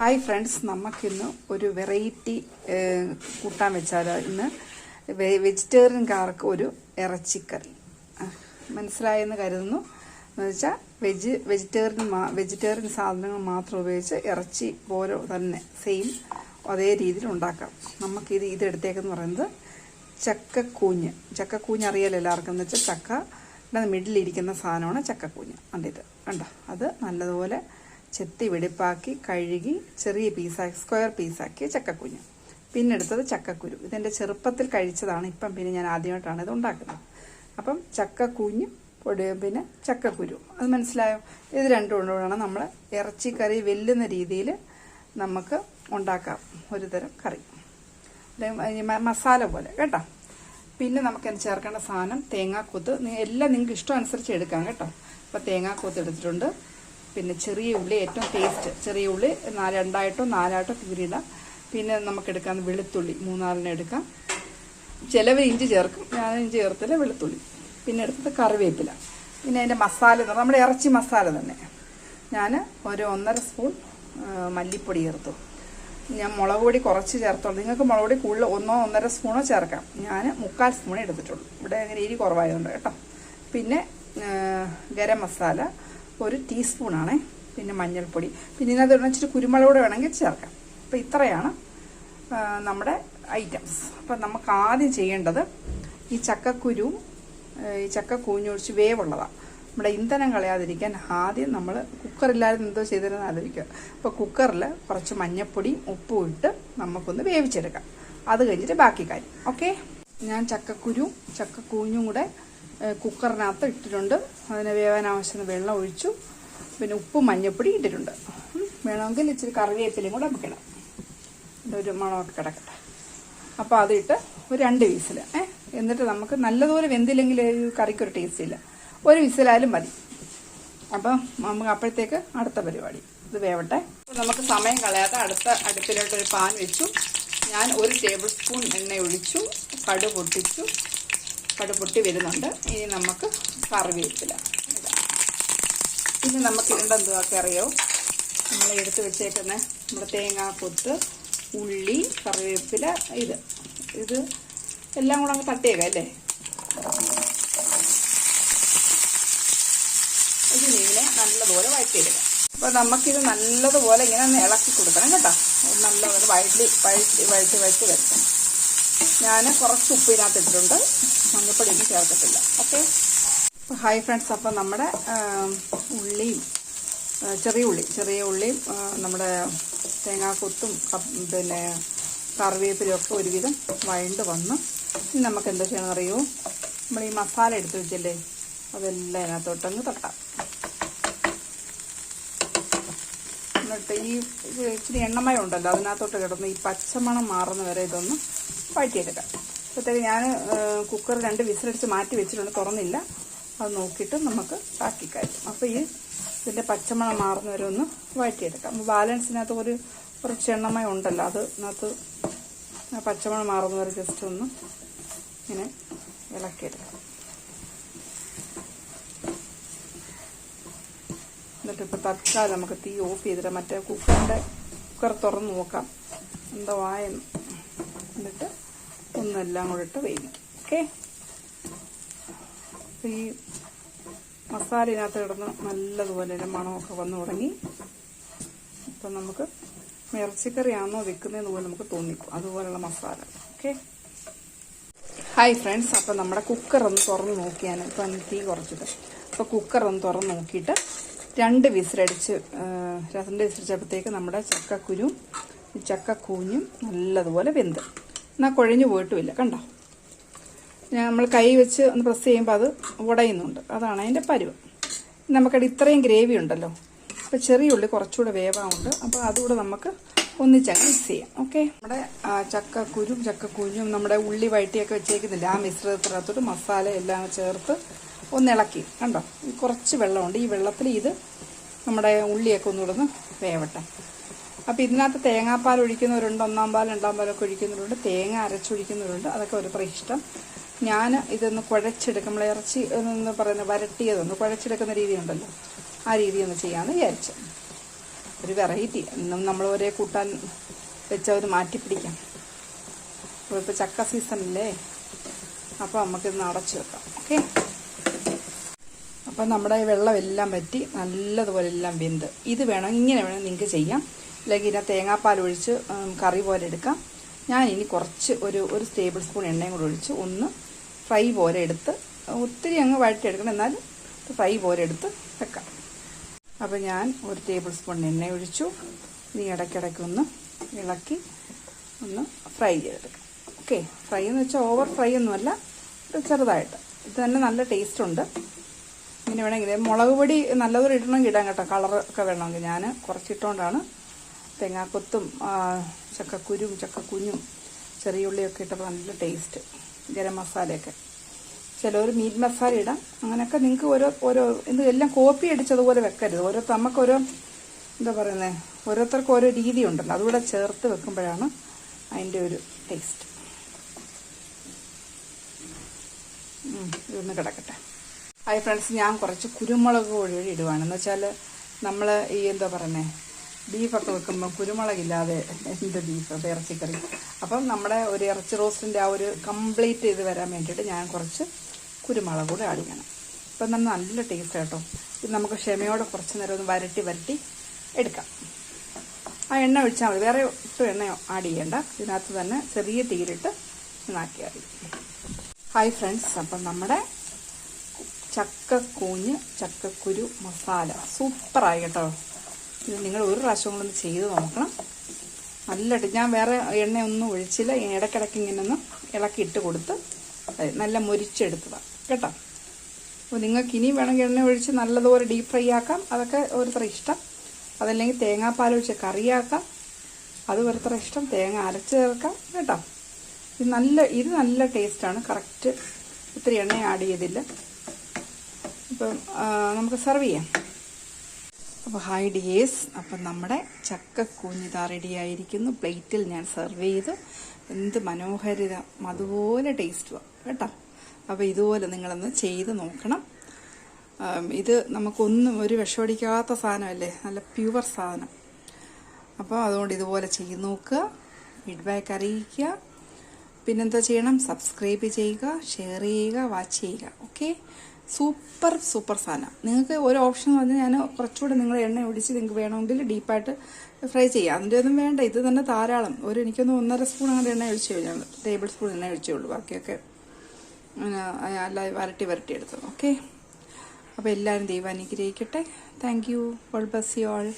Hi friends നമുക്കിന്ന് ഒരു variety കൂട്ടാൻ വെച്ചാലോ ഇന്ന്. വെജിറ്റേറിയൻകാർക്ക് ഒരു ഇറച്ചിക്കറി. മനസ്സിലായെന്ന് കരുതുന്നു. എന്ന് വെച്ചാൽ വെജ് വെജിറ്റേറിയൻ വെജിറ്റേറിയൻ സാധനങ്ങൾ മാത്രം ഉപയോഗിച്ച് ഇറച്ചി പോലെ തന്നെ സെയിം അതേ രീതിയിൽ ഉണ്ടാക്കാം. നമുക്കിത് ഇതെടുത്തേക്കെന്ന് പറയുന്നത് ചക്കക്കൂഞ്ഞ്. ചക്കക്കൂഞ്ഞ് അറിയാലോ എല്ലാവർക്കും എന്ന് വെച്ചാൽ ചക്ക മിഡിലിരിക്കുന്ന സാധനമാണ് ചക്കക്കൂഞ്ഞ്. കണ്ടിത് കണ്ടോ? അത് നല്ലതുപോലെ ചെത്തി വെടിപ്പാക്കി കഴുകി ചെറിയ പീസാക്കി സ്ക്വയർ പീസാക്കിയ ചക്കക്കുഞ്ഞ്. പിന്നെ എടുത്തത് ചക്കക്കുരു. ഇതെന്റെ ചെറുപ്പത്തിൽ കഴിച്ചതാണ്. ഇപ്പം പിന്നെ ഞാൻ ആദ്യമായിട്ടാണ് ഇത് ഉണ്ടാക്കുന്നത്. അപ്പം ചക്കക്കുഞ്ഞ് പൊടി പിന്നെ ചക്കക്കുരു. അത് മനസ്സിലായോ? ഇത് രണ്ടും കൊണ്ടുവേണം നമ്മൾ ഇറച്ചിക്കറി വെല്ലുന്ന രീതിയിൽ നമുക്ക് ഉണ്ടാക്കാം. ഒരു തരം കറി മസാല പോലെ കേട്ടോ? പിന്നെ നമുക്ക് ചേർക്കേണ്ട സാധനം? തേങ്ങാക്കൂത്ത് എല്ലാം നിങ്ങൾക്ക് ഇഷ്ടം അനുസരിച്ച് എടുക്കാം കേട്ടോ? അപ്പോൾ തേങ്ങാക്കൂത്ത് എടുത്തിട്ടുണ്ട്. പിന്നെ ചെറിയ ഉള്ളി ഏറ്റവും ടേസ്റ്റ് ചെറിയ ഉള്ളി നാല് രണ്ടായിട്ടോ നാലായിട്ടോ കീറിയിടാം പിന്നെ നമുക്ക് എടുക്കാം വെളുത്തുള്ളി മൂന്നാലിനെ എടുക്കാം. ചിലവർ ഇഞ്ചി ചേർക്കും ഞാൻ ഇഞ്ചി ചേർത്തില്ല വെളുത്തുള്ളി. പിന്നെ എടുത്തത് കറിവേപ്പില. പിന്നെ അതിന്റെ മസാല എന്ന് നമ്മുടെ ഇറച്ചി മസാല തന്നെ. ഞാൻ ഒരു ഒന്നര സ്പൂൺ മല്ലിപ്പൊടി ചേർത്തു. ഞാൻ മുളക് പൊടി കുറച്ച് ചേർത്തോളൂ. നിങ്ങൾക്ക് മുളക് പൊടി കൂടുതൽ ഒന്നോ ഒന്നര സ്പൂണോ ചേർക്കാം. ഞാൻ മുക്കാൽ സ്പൂണേ എടുത്തിട്ടുള്ളൂ. ഇവിടെ അങ്ങനെ എരി കുറവായതുകൊണ്ട് കേട്ടോ. പിന്നെ ഗരം മസാല ഒരു ടീസ്പൂണാണേ. പിന്നെ മഞ്ഞൾപ്പൊടി. പിന്നെ ഇതിനകത്ത് ഇച്ചിരി കുരുമുളക് കൂടെ വേണമെങ്കിൽ ചേർക്കാം. അപ്പോൾ ഇത്രയാണ് നമ്മുടെ ഐറ്റംസ്. അപ്പം നമുക്ക് ആദ്യം ചെയ്യേണ്ടത് ഈ ചക്കക്കുരു ഈ ചക്ക കൂഞ്ഞൊഴിച്ച് വേവുള്ളതാണ് നമ്മുടെ ഇന്ധനം കളയാതിരിക്കാൻ ആദ്യം നമ്മൾ കുക്കറില്ലാതെ എന്തോ ചെയ്തിരുന്ന ആലോചിക്കുക. അപ്പോൾ കുക്കറിൽ കുറച്ച് മഞ്ഞപ്പൊടിയും ഉപ്പും ഇട്ട് നമുക്കൊന്ന് വേവിച്ചെടുക്കാം. അത് കഴിഞ്ഞിട്ട് ബാക്കി കാര്യം. ഓക്കെ? ഞാൻ ചക്കക്കുരുവും ചക്കക്കൂഞ്ഞും കൂടെ കുക്കറിനകത്ത് ഇട്ടിട്ടുണ്ട്. അതിന് വേവാൻ ആവശ്യത്തിന് വെള്ളം ഒഴിച്ചു. പിന്നെ ഉപ്പും മഞ്ഞപ്പൊടി ഇട്ടിട്ടുണ്ട്. വേണമെങ്കിൽ ഇച്ചിരി കറിവേപ്പിലയും കൂടെ വെക്കണം ഒരു മണമൊക്കെ കിടക്കട്ടെ. അപ്പോൾ അതിട്ട് ഒരു രണ്ട് വിസിൽ. ഏ എന്നിട്ട് നമുക്ക് നല്ലതുപോലെ വെന്തില്ലെങ്കിൽ കറിക്കൊരു ടേസ്റ്റ് ഇല്ല. ഒരു വിസിലായാലും മതി. അപ്പം നമുക്ക് അപ്പോഴത്തേക്ക് അടുത്ത പരിപാടി. ഇത് വേവട്ടെ. നമുക്ക് സമയം കളയാതെ അടുത്ത അടുപ്പിലോട്ട് ഒരു പാൻ വെച്ചു. ഞാൻ ഒരു ടേബിൾ സ്പൂൺ എണ്ണ ഒഴിച്ചു. കടു പൊട്ടിച്ചു. കടു പൊട്ടി വരുന്നുണ്ട്. ഇനി നമുക്ക് കറിവേപ്പില. ഇനി നമുക്ക് ഇടേണ്ട എന്തുവാക്കി അറിയോ? നമ്മൾ എടുത്ത് വെച്ചേക്കുന്ന നമ്മുടെ തേങ്ങാക്കൊത്ത് ഉള്ളി കറിവേപ്പില ഇത്. ഇത് എല്ലാം കൂടെ അങ്ങ് തട്ടിയേക്കാം അല്ലേ? ഇത് ഇങ്ങനെ നല്ലതുപോലെ വഴറ്റിയെടുക്കാം. അപ്പോൾ നമുക്കിത് നല്ലതുപോലെ ഇങ്ങനെ ഇളക്കി കൊടുക്കണം കേട്ടോ. നല്ലതുപോലെ വഴറ്റി വഴറ്റി വഴറ്റി വഴറ്റി വരട്ടെ. ഞാൻ കുറച്ച് ഉപ്പ് ഇതിനകത്ത് ഇട്ടിട്ടുണ്ട് മഞ്ഞപ്പൊടി ഒന്നും ചേർക്കത്തില്ല ഓക്കെ? ഹായ് ഫ്രണ്ട്സ് അപ്പോൾ നമ്മുടെ ഉള്ളിയും ചെറിയ ഉള്ളി ചെറിയ ഉള്ളിയും നമ്മുടെ തേങ്ങാക്കൊത്തും പിന്നെ കറിവേപ്പിലും ഒക്കെ ഒരുവിധം വഴണ്ട് വന്ന് ഇനി നമുക്ക് എന്താ ചെയ്യണമെന്ന് അറിയോ? നമ്മൾ ഈ മസാല എടുത്ത് വെച്ചല്ലേ അതെല്ലാം അതിനകത്തോട്ടങ്ങ് തട്ടാം. എന്നിട്ട് ഈ ഇച്ചിരി എണ്ണമയം ഉണ്ടല്ലോ അതിനകത്തോട്ട് കിടന്ന് ഈ പച്ചമണം മാറുന്ന വരെ ഇതൊന്ന് വഴറ്റിയെടുക്കാം. അപ്പോഴത്തേക്ക് ഞാൻ കുക്കർ രണ്ട് വിസിലടിച്ച് മാറ്റി വെച്ചിട്ടുണ്ട് തുറന്നില്ല. അത് നോക്കിയിട്ട് നമുക്ക് ബാക്കി കാര്യം. അപ്പോൾ ഈ ഇതിന്റെ പച്ചമണം മാറുന്ന വരെ ഒന്ന് വഴറ്റിയെടുക്കാം. അപ്പോൾ ബാലൻസിനകത്ത് ഒരു കുറച്ച് എണ്ണമയം ഉണ്ടല്ലോ അത് ഇതിനകത്ത് പച്ചമണം മാറുന്ന വരെ ജസ്റ്റ് ഒന്ന് ഇങ്ങനെ ഇളക്കിയെടുക്കാം. എന്നിട്ട് ഇപ്പോൾ തൽക്കാലം നമുക്ക് തീ ഓഫ് ചെയ്തിട്ട് മറ്റേ കുക്കറിന്റെ കുക്കർ തുറന്ന് നോക്കാം. എന്തോ ആയെന്ന്. എന്നിട്ട് ഒന്നെല്ലാം കൂടെ ഇട്ട് വേവിക്കും. ഓക്കെ? ഈ മസാല ഇതിനകത്ത് കിടന്ന് നല്ലതുപോലെ മണമൊക്കെ വന്നു തുടങ്ങി. ഇപ്പം നമുക്ക് ഇറച്ചിക്കറിയാണോ വെക്കുന്നതെന്ന് പോലെ നമുക്ക് തോന്നിക്കും. അതുപോലുള്ള മസാല. ഓക്കെ? Hi friends. അപ്പം നമ്മുടെ കുക്കർ ഒന്ന് തുറന്ന് നോക്കിയാണ്. ഇപ്പം തീ കുറച്ചിട്ട്. അപ്പോൾ കുക്കർ ഒന്ന് തുറന്ന് നോക്കിയിട്ട് രണ്ട് വിസിലടിച്ച് രണ്ട് വിസിലടിച്ചപ്പോഴത്തേക്ക് നമ്മുടെ ചക്കക്കുരും ചക്കക്കൂഞ്ഞും നല്ലതുപോലെ വെന്ത്. എന്നാൽ കുഴഞ്ഞു പോയിട്ടുമില്ല. കണ്ടോ? നമ്മൾ കൈ വെച്ച് ഒന്ന് പ്രസ് ചെയ്യുമ്പോൾ അത് ഉടയുന്നുണ്ട്. അതാണ് അതിന്റെ പരുവം. നമുക്കത് ഇത്രയും ഗ്രേവി ഉണ്ടല്ലോ. അപ്പോൾ ചെറിയ ഉള്ളി കുറച്ചുകൂടെ വേവാമുണ്ട് അപ്പോൾ അതുകൂടെ നമുക്ക് ഒന്നിച്ചങ്ങ് മിക്സ് ചെയ്യാം. ഓക്കെ നമ്മുടെ ചക്ക കുരും ചക്ക ചക്കക്കുഞ്ഞും നമ്മുടെ ഉള്ളി വഴറ്റിയൊക്കെ വെച്ചേക്കുന്നില്ല? ആ മിശ്രിതത്തിനകത്തോട്ട് മസാല എല്ലാം ചേർത്ത് ഒന്ന് ഇളക്കി. കണ്ടോ? കുറച്ച് വെള്ളമുണ്ട്. ഈ വെള്ളത്തിൽ ഇത് നമ്മുടെ ഉള്ളിയൊക്കെ ഒന്നുകൂടെ ഒന്ന് വേവട്ടെ. അപ്പോൾ ഇതിനകത്ത് തേങ്ങാപ്പാൽ ഒഴിക്കുന്നവരുണ്ട് ഒന്നാം പാൽ രണ്ടാം പാലൊക്കെ ഒഴിക്കുന്നവരുണ്ട് തേങ്ങ അരച്ചൊഴിക്കുന്നവരുണ്ട് അതൊക്കെ ഒരു ഇഷ്ടം. ഞാൻ ഇതൊന്ന് കുഴച്ചെടുക്കും നമ്മൾ ഇറച്ചി എന്ന് പറയുന്നത് വരട്ടിയതൊന്ന് കുഴച്ചെടുക്കുന്ന രീതിയുണ്ടല്ലോ. ആ രീതി ഒന്ന് ചെയ്യാമെന്ന് വിചാരിച്ചു. ഒരു വെറൈറ്റി. ഇന്നും നമ്മൾ ഒരേ കൂട്ടാൻ വെച്ചാൽ ഒരു മാറ്റിപ്പിടിക്കാം. ഇപ്പോൾ ചക്ക സീസണല്ലേ? അപ്പോൾ നമുക്കിന്ന് അടച്ചു വെക്കാം. ഓക്കെ? അപ്പം നമ്മുടെ വെള്ളമെല്ലാം പറ്റി നല്ലതുപോലെ എല്ലാം വെന്ത്. ഇത് വേണം ഇങ്ങനെ വേണം നിങ്ങൾക്ക് ചെയ്യാം. അല്ലെങ്കിൽ ഇതിനെ തേങ്ങാപ്പാൽ ഒഴിച്ച് കറി പോലെ എടുക്കാം. ഞാൻ ഇനി കുറച്ച് ഒരു ഒരു ടേബിൾ സ്പൂൺ എണ്ണയും കൂടെ ഒഴിച്ച് ഒന്ന് ഫ്രൈ പോലെ എടുത്ത് ഒത്തിരി അങ്ങ് വഴറ്റിയെടുക്കണം എന്നാൽ ഫ്രൈ പോലെ എടുത്ത് വെക്കാം. അപ്പോൾ ഞാൻ ഒരു ടേബിൾ സ്പൂൺ എണ്ണ ഒഴിച്ചു. ഇനി ഇടയ്ക്കിടയ്ക്ക് ഒന്ന് ഇളക്കി ഒന്ന് ഫ്രൈ ചെയ്തെടുക്കാം. ഓക്കെ ഫ്രൈ എന്ന് വെച്ചാൽ ഓവർ ഫ്രൈ ഒന്നുമല്ല ചെറുതായിട്ട്. ഇത് തന്നെ നല്ല ടേസ്റ്റ് ഉണ്ട്. ഇങ്ങനെ വേണമെങ്കിൽ മുളക് പൊടി നല്ലതൊരു ഇടണമെങ്കിൽ ഇടാൻ കേട്ടോ. കളർ ഒക്കെ വേണമെങ്കിൽ. ഞാൻ കുറച്ചിട്ടുകൊണ്ടാണ് തേങ്ങാക്കൊത്തും ചക്കക്കുരും ചക്കക്കുഞ്ഞും ചെറിയ ഉള്ളിയൊക്കെ ഇട്ടപ്പോൾ നല്ല ടേസ്റ്റ് ഗരം മസാലയൊക്കെ. ചിലർ മീറ്റ് മസാല ഇടാം. അങ്ങനെയൊക്കെ നിങ്ങൾക്ക് ഓരോ ഓരോ ഇത് എല്ലാം കോപ്പി അടിച്ചതുപോലെ വെക്കരുത്. ഓരോ നമുക്കോരോ എന്താ പറയുന്നത് ഓരോരുത്തർക്കും ഓരോ രീതി ഉണ്ടല്ലോ. അതുകൂടെ ചേർത്ത് വെക്കുമ്പോഴാണ് അതിന്റെ ഒരു ടേസ്റ്റ് ഇതൊന്ന് കിടക്കട്ടെ. ഹായ് ഫ്രണ്ട്സ് ഞാൻ കുറച്ച് കുരുമുളക് പൊടി ഇടുവാണ്. എന്ന് വെച്ചാൽ നമ്മൾ ഈ എന്താ പറയുന്നത് ബീഫൊക്കെ വെക്കുമ്പോൾ കുരുമുളകില്ലാതെ എന്ത് ബീഫ് ഇറച്ചിക്കറി. അപ്പം നമ്മുടെ ഒരു ഇറച്ചി റോസ്റ്റിന്റെ ആ ഒരു കംപ്ലീറ്റ് ഇത് വരാൻ വേണ്ടിയിട്ട് ഞാൻ കുറച്ച് കുരുമുളക് കൂടെ ആഡ് ചെയ്യണം. അപ്പം നമ്മൾ നല്ല ടേസ്റ്റ് കേട്ടോ. ഇത് നമുക്ക് ക്ഷമയോടെ കുറച്ച് നേരം ഒന്ന് വരട്ടി വരട്ടി എടുക്കാം. ആ എണ്ണ ഒഴിച്ചാൽ മതി. വേറെ ഒട്ടും എണ്ണ ആഡ് ചെയ്യേണ്ട. ഇതിനകത്ത് തന്നെ ചെറിയ തീരിട്ട് നന്നാക്കിയാൽ മതി. ഹായ് ഫ്രണ്ട്സ് അപ്പം നമ്മുടെ ചക്കക്കൂഞ്ഞ് ചക്കക്കുരു മസാല. സൂപ്പറായി കേട്ടോ. ഇത് നിങ്ങൾ ഒരു പ്രാവശ്യം കൊണ്ടൊന്ന് ചെയ്ത് നോക്കണം. നല്ല ഞാൻ വേറെ എണ്ണയൊന്നും ഒഴിച്ചില്ല. ഇടയ്ക്കിടയ്ക്ക് ഇങ്ങനെ ഒന്ന് ഇളക്കി ഇട്ട് കൊടുത്ത് നല്ല മുരിച്ചെടുത്തതാണ് കേട്ടോ? അപ്പോൾ നിങ്ങൾക്ക് ഇനി വേണമെങ്കിൽ എണ്ണ ഒഴിച്ച് നല്ലതുപോലെ ഡീപ്പ് ഫ്രൈ ആക്കാം. അതൊക്കെ ഓരോരുത്തർ ഇഷ്ടം. അതല്ലെങ്കിൽ തേങ്ങാപ്പാൽ ഒഴിച്ച് കറിയാക്കാം അത് ഓരോരുത്തർ ഇഷ്ടം. തേങ്ങ അരച്ച് ചേർക്കാം. കേട്ടോ? ഇത് നല്ല ഇത് നല്ല ടേസ്റ്റാണ് കറക്റ്റ് ഒത്തിരി എണ്ണ ആഡ് ചെയ്തില്ല. ഇപ്പം നമുക്ക് സെർവ് ചെയ്യാം. അപ്പോൾ ഹായ് ഡിയേഴ്സ്. അപ്പം നമ്മുടെ ചക്ക കൂഞ്ഞിതാ റെഡിയായിരിക്കുന്നു പ്ലേറ്റിൽ ഞാൻ സെർവ് ചെയ്തു. എന്ത് മനോഹരിത അതുപോലെ ടേസ്റ്റുമാണ് കേട്ടോ? അപ്പോൾ ഇതുപോലെ നിങ്ങളൊന്ന് ചെയ്ത് നോക്കണം. ഇത് നമുക്കൊന്നും ഒരു വിഷമടിക്കാത്ത സാധനമല്ലേ? നല്ല പ്യുവർ സാധനം. അപ്പോൾ അതുകൊണ്ട് ഇതുപോലെ ചെയ്ത് നോക്കുക. ഫീഡ്ബാക്ക് അറിയിക്കുക. പിന്നെന്താ ചെയ്യണം? സബ്സ്ക്രൈബ് ചെയ്യുക ഷെയർ ചെയ്യുക വാച്ച് ചെയ്യുക. ഓക്കെ സൂപ്പർ സൂപ്പർ സാധനം. നിങ്ങൾക്ക് ഒരു ഓപ്ഷൻ എന്ന് പറഞ്ഞാൽ ഞാൻ കുറച്ചുകൂടെ നിങ്ങൾ എണ്ണ ഒടിച്ച് നിങ്ങൾക്ക് വേണമെങ്കിൽ ഡീപ്പായിട്ട് ഫ്രൈ ചെയ്യാം. അതിന്റെ ഒന്നും വേണ്ട ഇത് തന്നെ ധാരാളം. ഒരു എനിക്കൊന്ന് ഒന്നര സ്പൂൺ അങ്ങനെ എണ്ണ ഒഴിച്ചേ ഞാൻ ടേബിൾ സ്പൂൺ എണ്ണ ഒഴിച്ചേ ഉള്ളൂ. ബാക്കിയൊക്കെ അല്ലാതെ അല്ല വരട്ടി വരട്ടി എടുത്തു. ഓക്കെ? അപ്പോൾ എല്ലാവരും ദൈവം അനുഗ്രഹിക്കട്ടെ. Thank you. All bless you all.